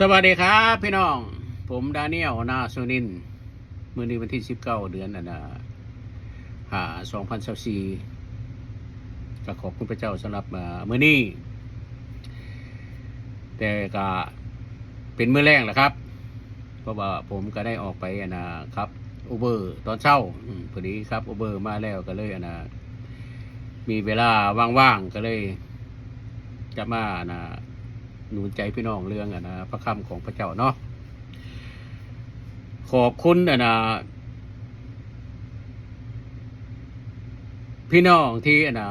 สวัสดีครับพี่น้อง ผมดาเนียลนาโซนินมือนี้วันที่สิบเก้าเดือนอันนะหาสองพันสิบสี่ก็ขอบคุณพระเจ้าสำหรับมามือนี้ แต่ก็เป็นมือแรงแหละครับ เพราะว่าผมก็ได้ออกไปอันนะครับอูเบอร์ตอนเช้าอืมพอดีครับอูเบอร์มาแล้วก็เลยอันนะมีเวลาว่างๆก็เลยจะมาอันนะ หนุนใจพี่น้องเรื่องอะนะพระคำของพระเจ้าเนาะขอบคุณอะนะพี่น้องที่อะนะ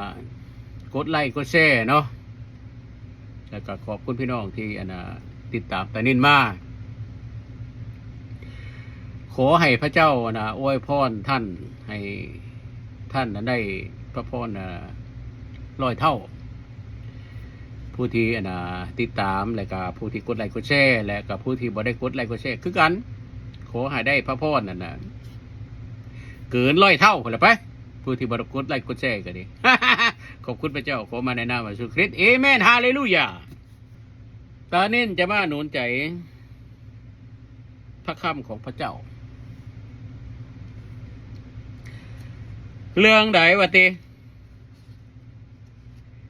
กดไลค์กดแชร์เนาะแล้วก็ขอบคุณพี่น้องที่อะนะติดตามแต่นินมาขอให้พระเจ้าอะนะอวยพรท่านให้ท่านนั้นได้พระพรนะร้อยเท่า ผู้ที่อันนะติดตามและก็ผู้ที่กดไลค์กดแชร์และก็ผู้ที่บ่ได้กดไลค์กดแชร์คือกัน ขอให้ได้พระพรนั่นนะเกินร้อยเท่าพุ่นละไปผู้ที่บ่ได้กดไลค์กดแชร์ก็ดีขอบคุณพระเจ้าขอมาในนามพระสุคริสต์เอเมนฮาเลลูยาตอนนี้จะมาหนุนใจ พระคำของพระเจ้า เรื่องใดวะติ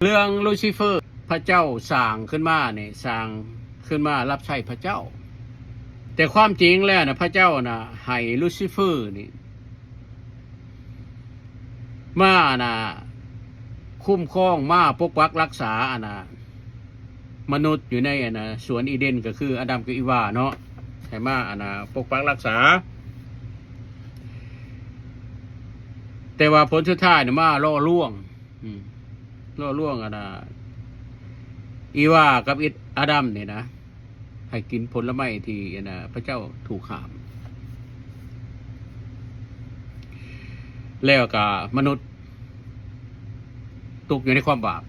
เรื่องลูซิเฟอร์ พระเจ้าสร้างขึ้นมาเนี่ยสร้างขึ้นมารับใช้พระเจ้า แต่ความจริงแล้วนะพระเจ้านะให้ลูซิเฟอร์นี่มานะคุ้มครองมาปกปักรักษาอะนะมนุษย์อยู่ในอะนะสวนอีเดนก็คืออดัมกับอีวาเนาะให้มาอะนะปกปักรักษา แต่ว่าผลสุดท้ายเนี่ยมาล่อล่วงอืมล่อล่วงอะนะ อีว่ากับอิดอาดัมเนี่ยนะ ให้กินผลไม้ที่อะนะพระเจ้าถูกห้าม แล้วก็มนุษย์ตกอยู่ในความบาป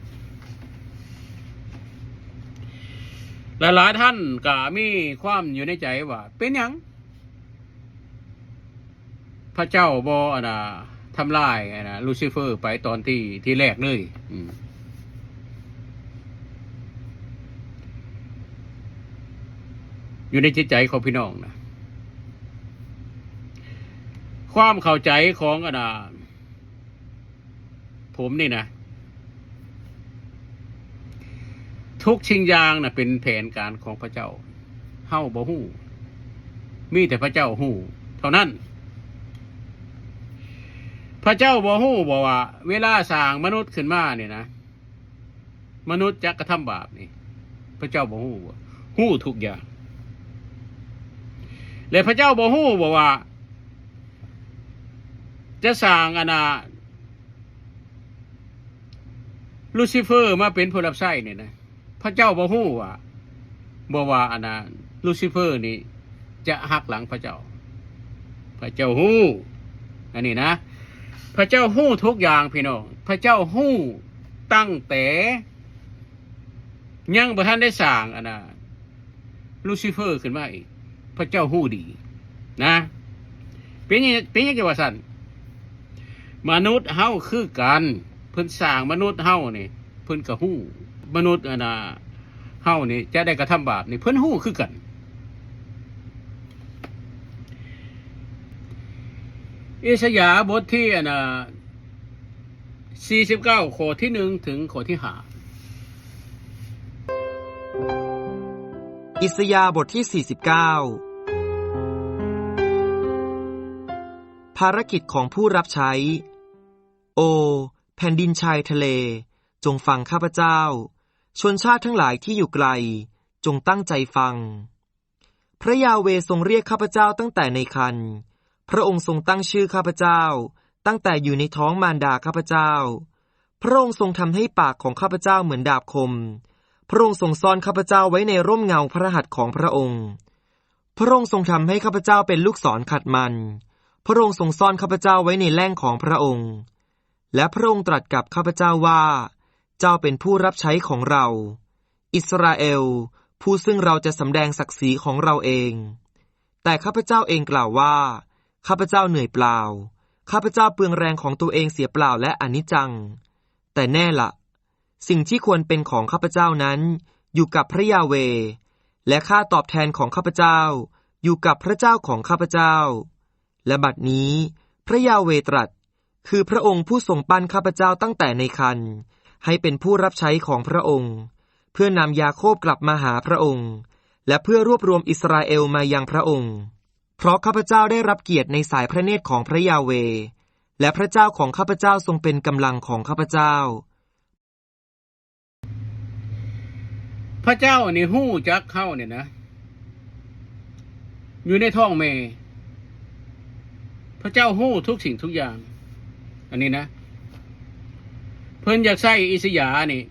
หลายๆท่านก็มีความอยู่ในใจว่า เป็นหยังพระเจ้าบอะนะทำลายอะนะลูซิเฟอร์ไปตอนที่ที่แรกเลย อืม อยู่ในจิตใจของพี่น้องนะความเข้าใจของอนาผมนี่นะ ทุกชิงยางนะเป็นแผนการของพระเจ้าเฮ้าบ่ฮู้ มีแต่พระเจ้าฮู้ เท่านั้น พระเจ้าบ่ฮู้บอกว่า เวลาสร้างมนุษย์ขึ้นมาเนี่ยนะ มนุษย์จะกระทำบาปนี่ พระเจ้าบ่ฮู้บ่ฮู้ทุกอย่าง และพระเจ้าบ่ฮู้บอกว่า จะสร้างอาณาลูซิเฟอร์มาเป็นผู้รับใช้เนี่ยนะพระเจ้าบ่ฮู้ว่าบ่ว่าอาณาลูซิเฟอร์นี่จะหักหลังพระเจ้า พระเจ้าฮู้อันนี้นะ พระเจ้าฮู้ทุกอย่างพี่น้องพระเจ้าฮู้ตั้งแต่ยังบ่ทันได้สร้างอาณาลูซิเฟอร์ขึ้นมาอีก พระเจ้าหู้ดี นะ เป็นยังเป็นยังไงวะสันมนุษย์เฮาคือกันเพิ่นสร้างมนุษย์เฮานี่เพิ่นกระหู้ มนุษย์อนาเฮานี่จะได้กระทำบาปนี่เพิ่นหู้คือกัน อิสยาบทที่อนา49ข้อที่1ถึงข้อที่5 อิสยาบทที่ 49 ภารกิจของผู้รับใช้ โอ แผ่นดินชายทะเล จงฟังข้าพเจ้า ชนชาติทั้งหลายที่อยู่ไกล จงตั้งใจฟัง พระยาเวทรงเรียกข้าพเจ้าตั้งแต่ในคัน พระองค์ทรงตั้งชื่อข้าพเจ้า ตั้งแต่อยู่ในท้องมารดาข้าพเจ้า พระองค์ทรงทำให้ปากของข้าพเจ้าเหมือนดาบคม พระองค์ทรงซ่อนข้าพเจ้าไว้ในร่มเงาพระหัตถ์ของพระองค์ พระองค์ทรงทำให้ข้าพเจ้าเป็นลูกศรขัดมัน พระองค์ทรงซ่อนข้าพเจ้าไว้ในแล่งของพระองค์ และพระองค์ตรัสกับข้าพเจ้าว่า เจ้าเป็นผู้รับใช้ของเรา อิสราเอล ผู้ซึ่งเราจะสำแดงศักดิ์ศรีของเราเอง แต่ข้าพเจ้าเองกล่าวว่า ข้าพเจ้าเหนื่อยเปล่า ข้าพเจ้าเปลืองแรงของตัวเองเสียเปล่าและอนิจจัง แต่แน่ละ สิ่งที่ควรเป็นของข้าพเจ้านั้น อยู่กับพระยาเว และค่าตอบแทนของข้าพเจ้า อยู่กับพระเจ้าของข้าพเจ้า และบัดนี้ พระยาเวตรัส คือพระองค์ผู้ทรงปั้นข้าพเจ้าตั้งแต่ในคันให้เป็นผู้รับใช้ของพระองค์ เพื่อนำยาโคบกลับมาหาพระองค์ และเพื่อรวบรวมอิสราเอลมายังพระองค์ เพราะข้าพเจ้าได้รับเกียรติในสายพระเนตรของพระยาเว และพระเจ้าของข้าพเจ้าทรงเป็นกำลังของข้าพเจ้า พระเจ้านี่หู้จักเข้าเนี่ยนะ อยู่ในท้องเมพระเจ้าหู้ทุกสิ่งทุกอย่าง อันนี้นะ เพิ่นอยากใส่อิสยานี่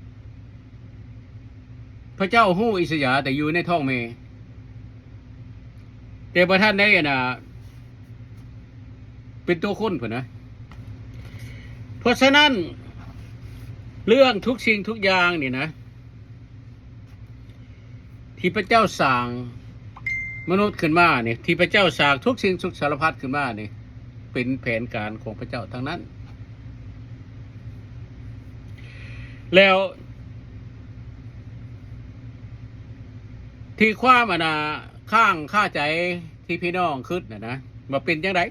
พระเจ้าหู้อิสยาแต่อยู่ในท้องเมแต่ประท่านได้อะนะเป็นตัวคนเพิ่นนะ เพราะฉะนั้น เรื่องทุกสิ่งทุกอย่างนี่นะ ที่พระเจ้าสร้างมนุษย์ขึ้นมาเนี่ยที่พระเจ้าสร้างทุกสิ่งทุกสารพัดขึ้นมาเนี่ยเป็นแผนการของพระเจ้าทั้งนั้น แล้วที่ความอนาข้างค่าใจที่พี่น้องคิดนะนะมาเป็นยังไง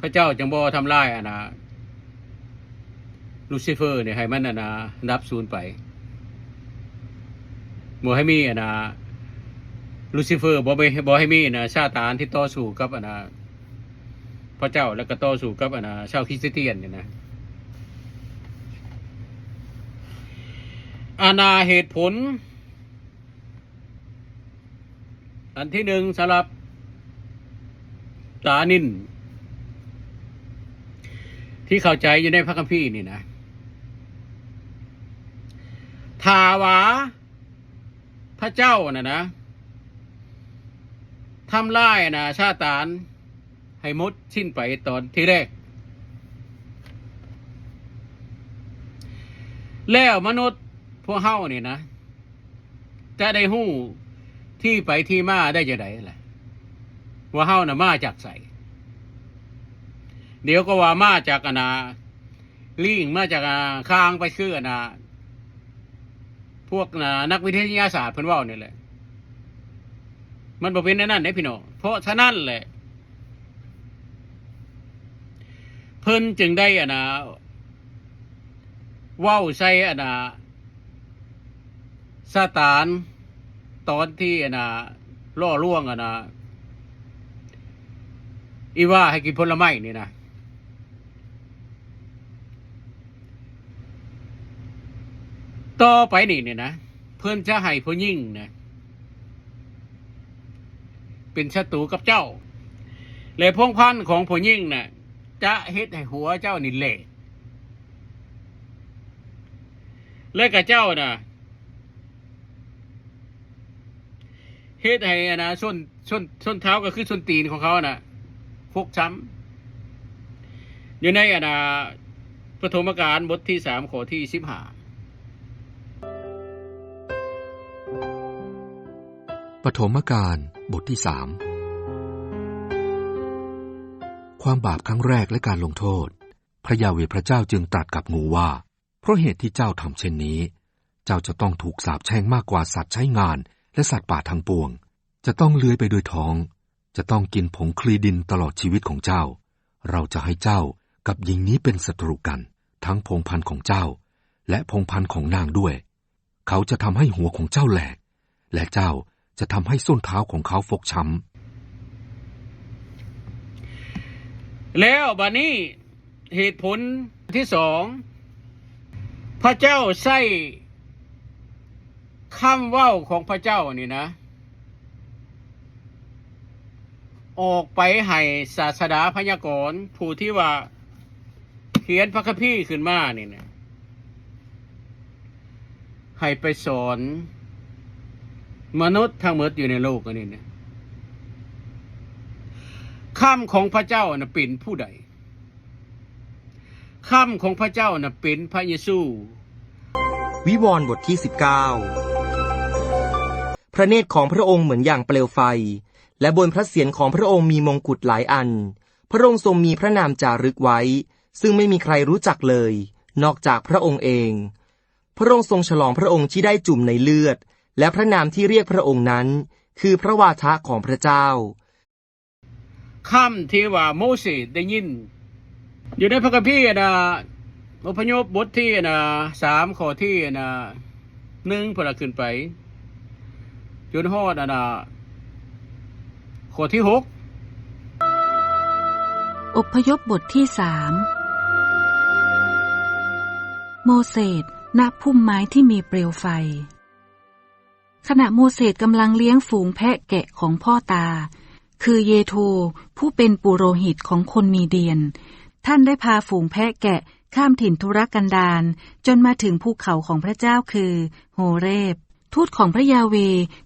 พระเจ้าจังบอทำลายอนาลูซิเฟอร์เนี่ยให้มันอนานับศูนย์ไป บ่ให้มีอะนะลูซิเฟอร์บ่ไปบ่ให้มีอะนะซาตานที่ต่อสู้กับอะนะพระเจ้าแล้วก็ต่อสู้กับอะนะชาวคริสเตียนเนี่ยนะอาณาเหตุผล อันที่หนึ่งสำหรับตานิน ที่เข้าใจอยู่ในพระคัมภีร์นี่นะทาวา ระเจ้าน่ะนะทำลายนะชาตาน ให้มดสิ้นไปตอนที่แรก แล้วมนุษย์พวกเฮานี่นะ จะได้หู้ที่ไปที่มาได้จะไดแหละว่าเฮานะมาจากใสเดี๋ยวก็ว่ามาจากอนาลิงมาจากอาข้างไปคืออนา พวกน่ะนักวิทยาศาสตร์เพิ่นเว่านี่แหละ มันบ่เป็นแนวนั่นเด้พี่น้องเพราะฉะนั้นแหละ เพิ่นจึงได้อะนะเว้าใส่อะนะซาตานตอนที่อะนะล่อล่วงอะนะอีว่าให้กินผลไม้นี่นะ ต่อไปนี่เนี่ยนะเพื่อนจะให้ผู้ยิ่งนะเป็นศัตรูกับเจ้าและพงพันของผู้ยิ่งนะ่ะจะเฮ็ดให้หัวเจ้านี่เละและกับเจ้านะ่ะเฮ็ดให้อะนะส้นส้นส้นเท้าก็คือส้นตีนของเขานะ่ะฟกช้ำอยู่ในอะนะปฐมกาลบทที่สามข้อที่สิบห้า ปฐมกาลบทที่สามความบาปครั้งแรกและการลงโทษ พระยาเวพระเจ้าจึงตรัสกับงูว่า เพราะเหตุที่เจ้าทำเช่นนี้ เจ้าจะต้องถูกสาปแช่งมากกว่าสัตว์ใช้งาน และสัตว์ป่าทั้งปวง จะต้องเลื้อยไปด้วยท้อง จะต้องกินผงคลีดินตลอดชีวิตของเจ้า เราจะให้เจ้ากับหญิงนี้เป็นศัตรูกัน ทั้งพงพันธุ์ของเจ้า และพงพันธุ์ของนางด้วย เขาจะทำให้หัวของเจ้าแหลก และเจ้า จะทำให้ส้นเท้าของเขาฟกช้ำ แล้วบัดนี้เหตุผลที่สอง พระเจ้าใส่คำว้าของพระเจ้านี่นะ ออกไปให้ศาสดาพยากรณ์ผู้ที่ว่าเขียนพระคัมภีร์ขึ้นมานี่นะให้ไปสอน มนุษย์ทั้งหมดอยู่ในโลกอันนี้เนี่ยคำของพระเจ้าน่ะเป็นผู้ใดคำของพระเจ้าน่ะเป็นพระเยซู วิวรณ์บทที่ 19 พระเนตรของพระองค์เหมือนอย่างเปลวไฟ และบนพระเศียรของพระองค์มีมงกุฎหลายอัน พระองค์ทรงมีพระนามจารึกไว้ ซึ่งไม่มีใครรู้จักเลย นอกจากพระองค์เอง พระองค์ทรงฉลองพระองค์ที่ได้จุ่มในเลือด และพระนามที่เรียกพระองค์นั้น คือพระวาทะของพระเจ้าคำที่ว่าโมเสสได้ยิน อยู่ในพระคัมภีร์นะอพยพบทที่นะสามข้อที่นะหนึ่งพอละขึ้นไปจนฮอดอะนะข้อที่หกอพยพบทที่สามโมเสสณพุ่มไม้ที่มีเปลวไฟ ขณะโมเสสกำลังเลี้ยงฝูงแพะแกะของพ่อตา คือเยโทผู้เป็นปุโรหิตของคนมีเดียน ท่านได้พาฝูงแพะแกะข้ามถิ่นทุรกันดารจนมาถึงภูเขาของพระเจ้าคือโฮเรบ ทูตของพระยาเว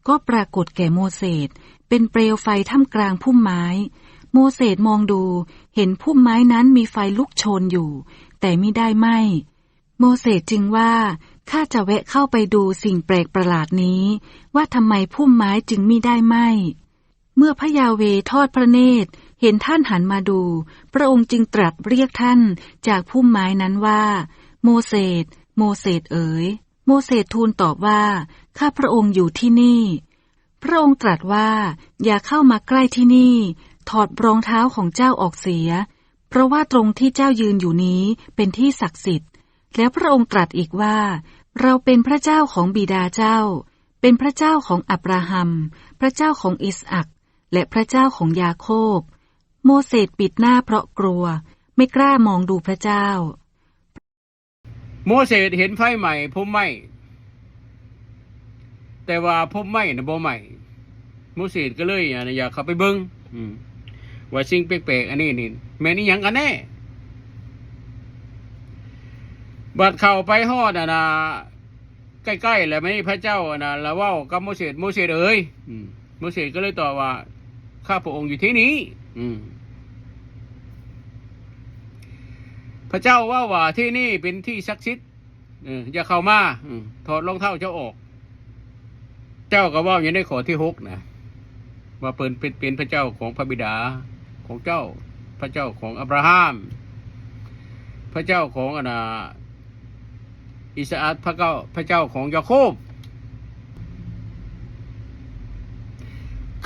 ก็ปรากฏแก่โมเสสเป็นเปลวไฟท่ามกลางพุ่มไม้ โมเสสมองดูเห็นพุ่มไม้นั้นมีไฟลุกโชนอยู่ แต่ไม่ได้ไหมโมเสสจึงว่า ข้าจะแวะเข้าไปดูสิ่งแปลกประหลาดนี้ ว่าทำไมพุ่มไม้จึงมิได้ไหมเมื่อพระยาเวทอดพระเนตร เห็นท่านหันมาดู พระองค์จึงตรัสเรียกท่านจากพุ่มไม้นั้นว่า โมเสสโมเสสเอ๋ย โมเสสทูลตอบว่าข้าพระองค์อยู่ที่นี่ พระองค์ตรัสว่าอย่าเข้ามาใกล้ที่นี่ ถอดรองเท้าของเจ้าออกเสีย เพราะว่าตรงที่เจ้ายืนอยู่นี้เป็นที่ศักดิ์สิทธิ์ แล้วพระองค์ตรัสอีกว่า เราเป็นพระเจ้าของบิดาเจ้า เป็นพระเจ้าของอับราฮัม พระเจ้าของอิสอัก และพระเจ้าของยาโคบ โมเสสปิดหน้าเพราะกลัว ไม่กล้ามองดูพระเจ้า โมเสสเห็นไฟใหม่พมไหม้แต่ว่าพมไหมนะบ่ใหม่ โมเสสก็เลยอะอยากเข้าไปเบิ้งว่าสิ่งแปลกๆอันนี้นี่แม่นี่ยังกันแน่ บัดเข้าไปฮอดอะนะใกล้ๆแล้วไม่พระเจ้าอะนะแล้วว่ากับโมเสสโมเสสเอ้ยโมเสสก็เลยตอบว่าข้าพระองค์อยู่ที่นี้ อืมพระเจ้าว่าว่าที่นี่เป็นที่ศักดิ์สิทธิ์อย่าเข้ามาอืถอดรองเท้าเจ้าออก เจ้าก็ว่าอย่างในข้อที่หกนะว่าเป็นเป็นเป็นพระเจ้าของพระบิดาของเจ้า พระเจ้าของอับราฮัม พระเจ้าของอนา อิสอัคพระเจ้าพระเจ้าของยาโคบ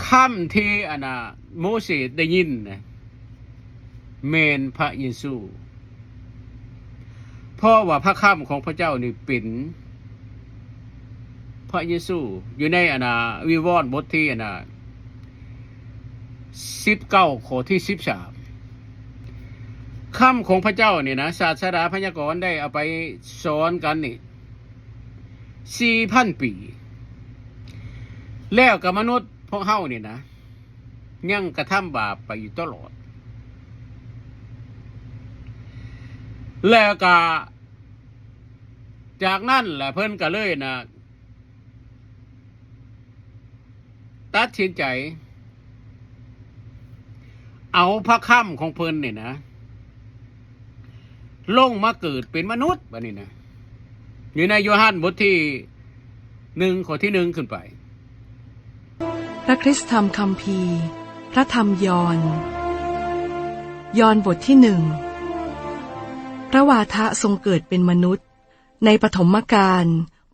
คำที่อนาโมเสสได้ยินนะเมนพระเยซูเพราะว่าพระค่ำของพระเจ้านี่เป็นพระเยซูอยู่ในอนาวิวรณ์บทที่อนาสิบเก้าข้อที่สิบสาม ค่ำของพระเจ้าเนี่ยนะศาสดาพยากรณ์ได้เอาไปสอนกันนี่สี่พันปี แล้วกับมนุษย์พวกเฮาเนี่ยนะ ยังกระทำบาปไปอยู่ตลอด แล้วก็จากนั้นแหละเพิ่นก็เลยนะตัดสินใจ เอาพระค่ำของเพิ่นเนี่ยนะ ลงมาเกิดเป็นมนุษย์แบบนี้นะอยู่ในโยฮันบทที่หนึ่งข้อที่หนึ่งขึ้นไป พระคริสตธรรมคัมภีร์พระธรรมยอนยอนบทที่หนึ่งพระวาทะทรงเกิดเป็นมนุษย์ ในปฐมกาล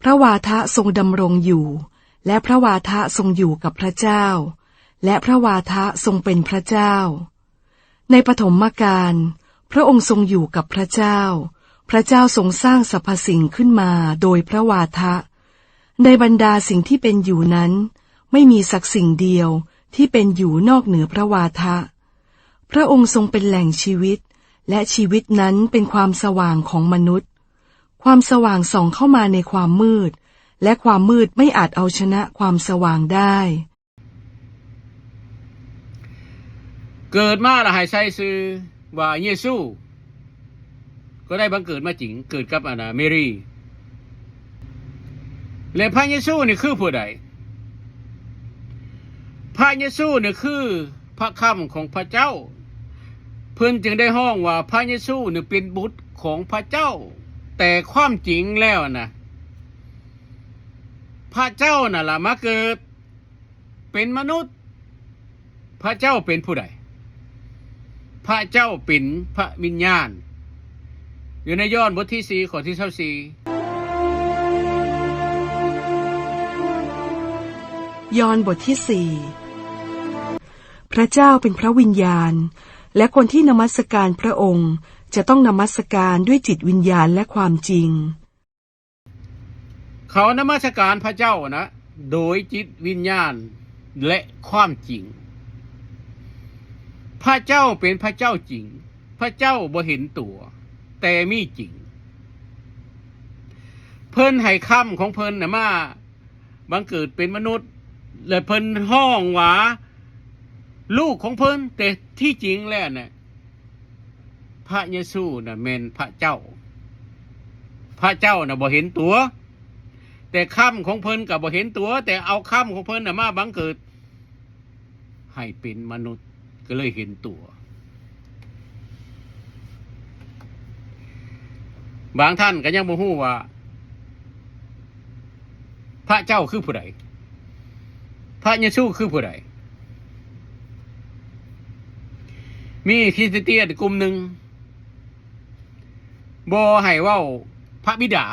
พระวาทะทรงดำรงอยู่ และพระวาทะทรงอยู่กับพระเจ้า และพระวาทะทรงเป็นพระเจ้า ในปฐมกาล พระองค์ทรงอยู่กับพระเจ้า พระเจ้าทรงสร้างสรรพสิ่งขึ้นมาโดยพระวาทะ ในบรรดาสิ่งที่เป็นอยู่นั้น ไม่มีสักสิ่งเดียวที่เป็นอยู่นอกเหนือพระวาทะ พระองค์ทรงเป็นแหล่งชีวิต และชีวิตนั้นเป็นความสว่างของมนุษย์ ความสว่างส่องเข้ามาในความมืด และความมืดไม่อาจเอาชนะความสว่างได้ เกิดมาละให้ใช้ซื้อ ว่าเยซู ก็ได้บังเกิดมาจริงเกิดกับอานาเมรีและพระเยซูนี่คือผู้ใด พระเยซูนี่คือพระคำของพระเจ้า เพิ่นจึงได้ห้องว่าพระเยซูนี่เป็นบุตรของพระเจ้า แต่ความจริงแล้วนะพระเจ้าน่ะละมาเกิดเป็นมนุษย์ พระเจ้าเป็นผู้ใด พระเจ้าเป็นพระวิญญาณ อยู่ในย้อนบทที่สี่ข้อที่เท่าสี่ยอห์นบทที่สี่พระเจ้าเป็นพระวิญญาณ และคนที่นมัสการพระองค์จะต้องนมัสการด้วยจิตวิญญาณและความจริง เขานมัสการพระเจ้านะ โดยจิตวิญญาณและความจริง พระเจ้าเป็นพระเจ้าจริง พระเจ้าบ่เห็นตัว แต่มีจริง เพิ่นให้คำของเพิ่นนะมาบังเกิดเป็นมนุษย์และเพิ่นห้องหวาลูกของเพิ่นแต่ที่จริงแล้วเนี่ยพระเยซูน่ะเมนพระเจ้า พระเจ้าน่ะบ่เห็นตัว แต่คำของเพิ่นกับบ่เห็นตัว แต่เอาคำของเพิ่นน่ะมาบังเกิด ให้เป็นมนุษย์ ก็เลยเห็นตัว บางท่านก็ยังบ่ฮู้ว่า พระเจ้าคือผู้ใดพระเยซูคือผู้ใดมีคริสเตียนกลุ่มหนึ่งบ่ให้เว้าพระบิดา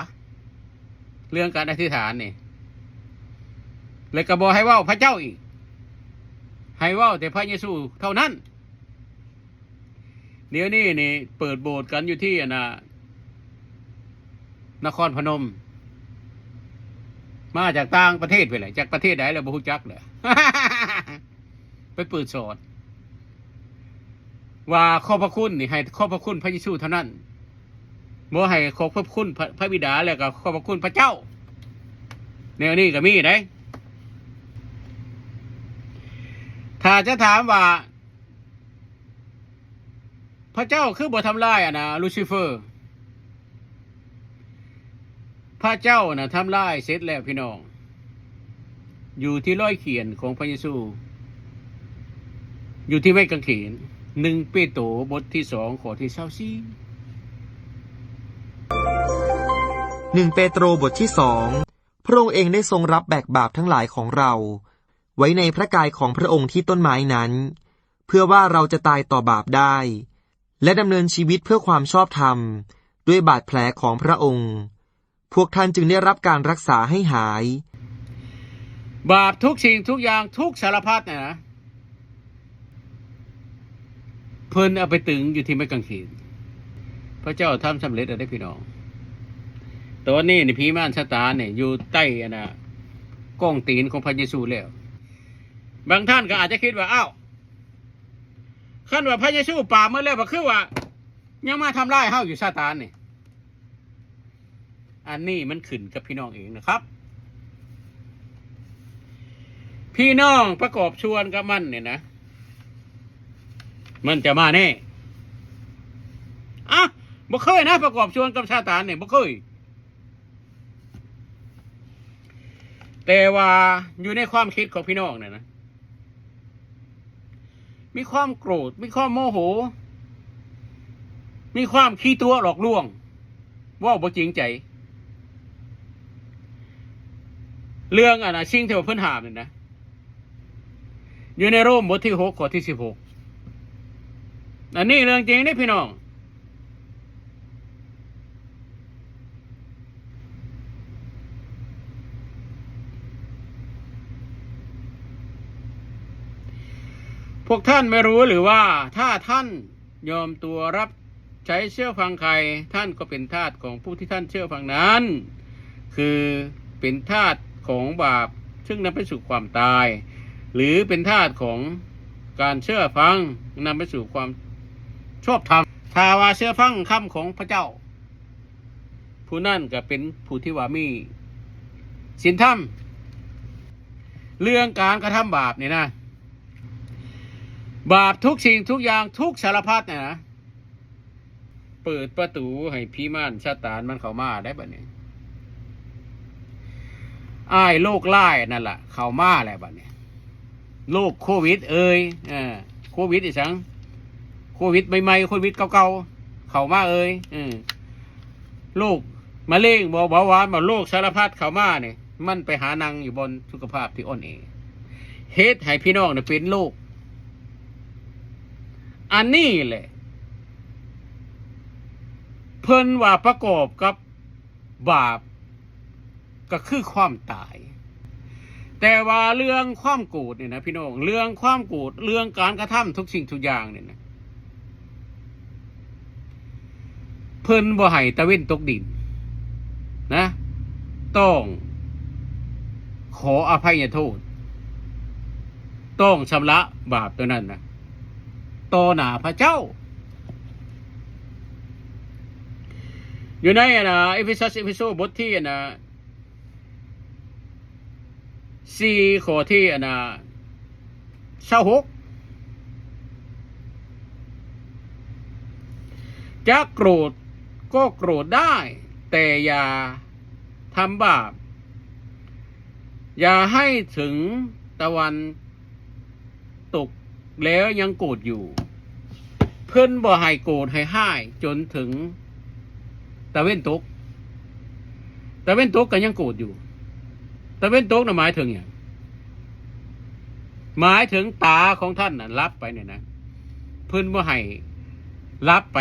เรื่องการอธิษฐานนี่เลยกระบอให้เว่าพระเจ้าอีก ให้ว่าแต่พระเยซูเท่านั้น เดี๋ยวนี้นี่เปิดโบสถ์กันอยู่ที่อะนะนครพนม มาจากต่างประเทศไปเลยจากประเทศไหนแล้วบ่ฮู้จักเลยไปเปิดสอนว่าขอบพระคุณนี่ให้ขอบพระคุณพระเยซูเท่านั้นบ่ให้ขอบพระคุณพระพระบิดาแล้วก็ขอบพระคุณพระเจ้าแนวนี้ก็มีได้ ถ้าจะถามว่า พระเจ้าคือบ่ทำลายอะนะลูซิเฟอร์ พระเจ้านะทำลายเสร็จแล้วพี่น้อง อยู่ที่ร้อยเขียนของพระเยซู อยู่ที่ไม้กางเขนหนึ่งเปโตรบทที่สองข้อที่เศร้าซีหนึ่งเปโตรบทที่สองพระองค์เองได้ทรงรับแบกบาปทั้งหลายของเรา ไว้ในพระกายของพระองค์ที่ต้นไม้นั้น เพื่อว่าเราจะตายต่อบาปได้ และดำเนินชีวิตเพื่อความชอบธรรม ด้วยบาดแผลของพระองค์ พวกท่านจึงได้รับการรักษาให้หาย บาปทุกสิ่งทุกอย่างทุกสารพัดเนี่ยนะเพิ่นเอาไปตึงอยู่ที่ไม้กางเขนพระเจ้าทำสำเร็จได้พี่น้องตอนนี้นี่พีม่านชะตาเนี่ยอยู่ใต้อะนะก้องตีนของพระเยซูแล้ว บางท่านก็อาจจะคิดว่าอ้าวขั้นว่าพระเยซูป่าเมื่อแล้วก็คือว่า ยังมาทำร้ายเฮาอยู่ซาตานนี่อันนี้มันขึ้นกับพี่น้องเองนะครับ พี่น้องประกอบชวนกับมันเนี่ยนะ มันจะมาแน่อะบ่เคยนะ ประกอบชวนกับซาตานเนี่ยบ่เคยแต่ว่าอยู่ในความคิดของพี่น้องเนี่ยนะ มีความโกรธ มีความโมโห มีความขี้ตัวหลอกลวง ว่าบ่จริงใจ เรื่องอะนะชิงเทวเพื่อนหามเนี่ยนะ อยู่ในโรมบทที่หกข้อที่สิบหกอันนี้เรื่องจริงนี่พี่น้อง พวกท่านไม่รู้หรือว่าถ้าท่านยอมตัวรับใช้เชื่อฟังใคร ท่านก็เป็นทาสของผู้ที่ท่านเชื่อฟังนั้น คือเป็นทาสของบาปซึ่งนำไปสู่ความตาย หรือเป็นทาสของการเชื่อฟังนำไปสู่ความชอบธรรมถ้าว่าเชื่อฟังคำของพระเจ้า ผู้นั่นก็เป็นผู้ที่ว่ามีศีลธรรม เรื่องการกระทำบาปเนี่ยนะ บาปทุกสิ่งทุกอย่างทุกสารพัดเนี่ยนะเปิดประตูให้พี่ม่านชาตานมันเข้ามาได้บัดนี้อ้ายโรคไล่นั่นแหละเข้ามาแล้วบัดนี้โรคโควิด เอ่ยเออโควิดอีสังโควิดใหม่ๆโควิดเก่าๆเข้ามาเอ่ยเออโรคมะเร็งเบาเบาหวานมาโรคสารพัดเข้ามาเนี่ยมันไปหานังอยู่บนสุขภาพที่อ่อนแองเฮ็ดให้พี่น้องเนี่ยเป็นโรค อันนี้แหละ เพิ่นว่าประกอบกับบาป ก็คือความตาย แต่ว่าเรื่องความโกรธเนี่ยนะพี่น้องเรื่องความโกรธเรื่องการกระทำทุกสิ่งทุกอย่างเนี่ยนะเพิ่นบ่ให้ตะเว้นตกดิน นะ ต้อง ขออภัยโทษ ต้องชำระบาปตัวนั้นนะ ต่อหน้าพระเจ้า อยู่ในอะนะเอพิซัสเอพิโซบทที่อะนะสี่ข้อที่อะนะเช้าหกจะโกรธก็โกรธได้ แต่อย่าทำบาป อย่าให้ถึงตะวันตก แล้วยังโกรธอยู่ เพื่อนบ่ให้โกรธให้ห้ายจนถึงตะเว้นตกตะเว้นตกก็ยังโกรธอยู่ตะเว้นตกน่ะหมายถึงอย่างหมายถึงตาของท่านน่ะรับไปเนี่ยนะเพิ่อนบ่ให้รับไป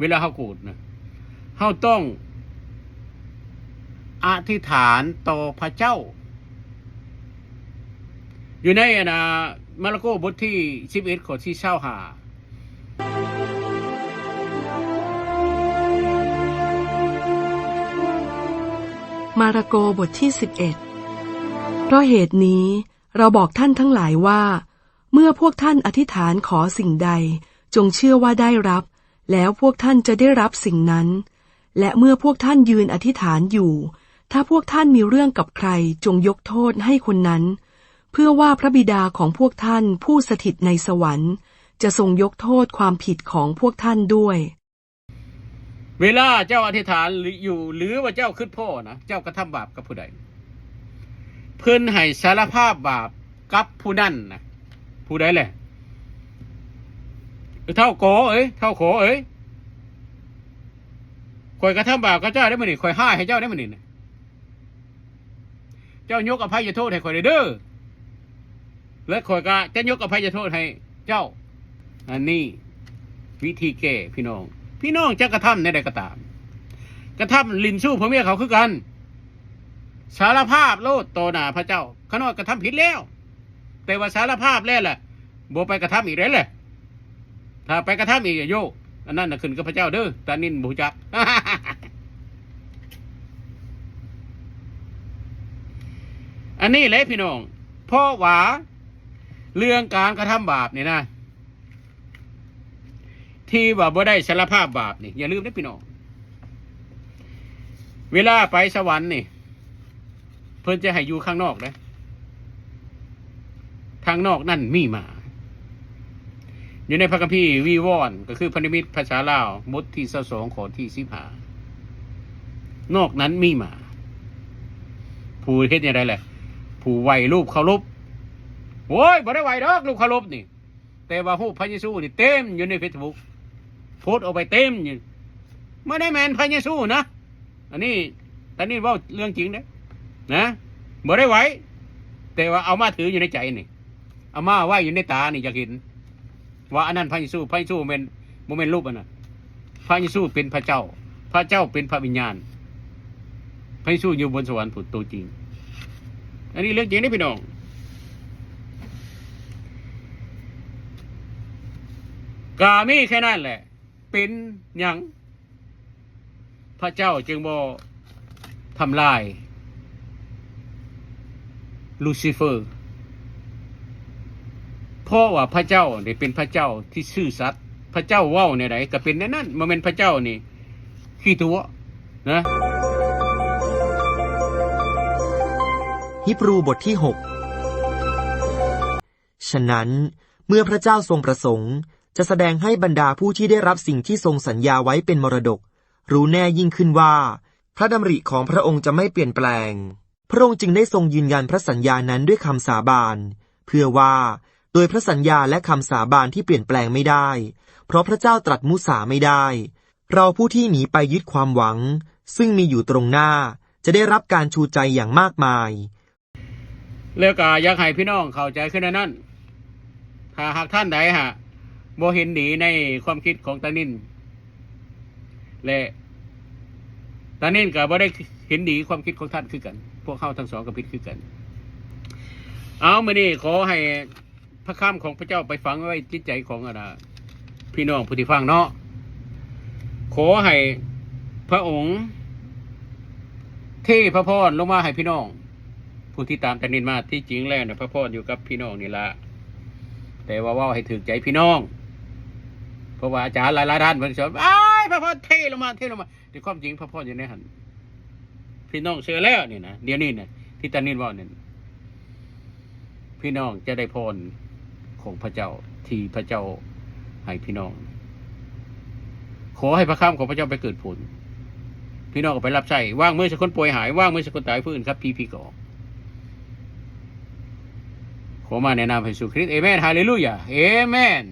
เวลาเขาโกรธนะเขาต้องอธิษฐานต่อพระเจ้า อยู่ในอนะ มาระโกบทที่สิบเอ็ดข้อที่เช้าหามาระโกบทที่11เพราะเหตุนี้เราบอกท่านทั้งหลายว่า เมื่อพวกท่านอธิษฐานขอสิ่งใด จงเชื่อว่าได้รับ แล้วพวกท่านจะได้รับสิ่งนั้น และเมื่อพวกท่านยืนอธิษฐานอยู่ ถ้าพวกท่านมีเรื่องกับใครจงยกโทษให้คนนั้น เพื่อว่าพระบิดาของพวกท่านผู้สถิตในสวรรค์ จะทรงยกโทษความผิดของพวกท่านด้วย เวลาเจ้าอธิษฐานหรืออยู่หรือว่าเจ้าขึ้นพ่อนะเจ้ากระทำบาปกับผู้ใด เพิ่อนให้สารภาพบาปกับผู้นั้นนะผู้ใดแหละเท่าโกเอ้ยเท่าโขเอ้ยคอยกระทำบาปกับเจ้าได้มั้ยนี่คอยห้าให้เจ้าได้มั้ยนี่เจ้ายกอภัยโทษให้คอยเด้อ และคอยก็จะยกอภัยโทษให้เจ้า อันนี้วิธีแก้พี่น้อง พี่น้องจะกระทำในใดก็ตาม กระทำลินสู้พ่อเมียเขาคือกัน สารภาพโลดโตหนาพระเจ้าขน้อยกระทำผิดแล้ว แต่ว่าสารภาพแล้วแหละบ่ไปกระทำอีกแล้วแหละถ้าไปกระทำอีกอย่าโยกอันนั้นนะขึ้นกับพระเจ้าเด้อตานินบูจักอันนี้แหละพี่น้องพราะว่า เรื่องการกระทำบาปนี่นะ ที่ว่าบ่ได้สารภาพบาปนี่อย่าลืมนะพี่น้องเวลาไปสวรรค์นี่ เพิ่นจะให้อยู่ข้างนอกนะทางนอกนั่นมีมา อยู่ในพระคัมภีร์วีวอนก็คือพันธมิตรภาษาลาวบทที่สองขอที่สิบหานอกนั้นมีมา ผู้เฮ็ดยังไงแหละ ผู้ไหวรูปเคารพ โอ้ยบ่ได้ไหวดอกรูปเคารพนี่ แต่ว่ารูพระเยซูนี่เต็มอยู่ในเฟซบุ๊กโพสต์ออกไปเต็มอยู่ไม่ได้แมนพระเยซูนะอันนี้ตอนนี้ว่าเรื่องจริงเด้อนะบ่ได้ไหวแต่ว่าเอามาถืออยู่ในใจนี่เอามาไว้อยู่ในตานี่อยากเห็น ว่าอันนั้นพระเยซูพระเยซูเป็นโมเมนต์รูปอันนั้นพระเยซูเป็นพระเจ้า พระเจ้าเป็นพระวิญญาณพระเยซูอยู่บนสวรรค์ผุดตัวจริง อันนี้เรื่องจริงนะพี่น้อง กามีแค่นั้นแหละ เป็นหยังพระเจ้าจึงบอทำลาย ลูซิเฟอร์เพราะว่าพระเจ้าเนี่ยเป็นพระเจ้าที่ซื่อสัตย์พระเจ้าว้าเนี่ยไหนก็เป็นแน่นั่นมันเป็นพระเจ้านี่ขี้ตัวนะฮิบรูบทที่6ฉะนั้นเมื่อพระเจ้าทรงประสงค์ จะแสดงให้บรรดาผู้ที่ได้รับสิ่งที่ทรงสัญญาไว้เป็นมรดก รู้แน่ยิ่งขึ้นว่า พระดำริของพระองค์จะไม่เปลี่ยนแปลง พระองค์จึงได้ทรงยืนยันพระสัญญานั้นด้วยคำสาบานเพื่อว่าโดยพระสัญญาและคำสาบานที่เปลี่ยนแปลงไม่ได้ เพราะพระเจ้าตรัสมุสาไม่ได้ เราผู้ที่หนีไปยึดความหวัง ซึ่งมีอยู่ตรงหน้าจะได้รับการชูใจอย่างมากมายแล้วก็อยากให้พี่น้องเข้าใจขึ้นนนั้น ถ้าหากท่านใดฮะ บ่เห็นดีในความคิดของตานินและตานินก็บ่ได้เห็นดีความคิดของท่านคือกัน พวกเข้าทั้งสองก็ผิดคือกัน เอามานี่ขอให้พระคำของพระเจ้าไปฝังไว้จิตใจของอะนะพี่น้องผู้ที่ฟังเนาะขอให้พระองค์เทพระพรลงมาให้พี่น้อง ผู้ที่ตามตันนินมาที่จริงแล้วเนี่ยพระพรอยู่กับพี่น้องนี่ละแต่ว่าว่าให้ถึงใจพี่น้อง ราะว่าอาจารย์หลายๆท่านมันชอบอ้ายพระพรเทลงมาเทลงมาแต่ความจริงพระพรอยู่ในหันพี่น้องเชื่อแล้วนี่นะเดี๋ยวนี้เนี่ยที่ตันนินว่าเนี่ยพี่น้องจะได้พรของพระเจ้าที่พระเจ้าให้พี่น้อง ขอให้พระข้ามของพระเจ้าไปเกิดผล พี่น้องก็ไปรับใช้ว่างเมื่อสักคนป่วยหายว่างเมื่อสักคนตายพื้นครับ พี่พี่ก่อขอมาแนะนำให้สุคริสต์เอเมนฮาเลลูยาเอเมน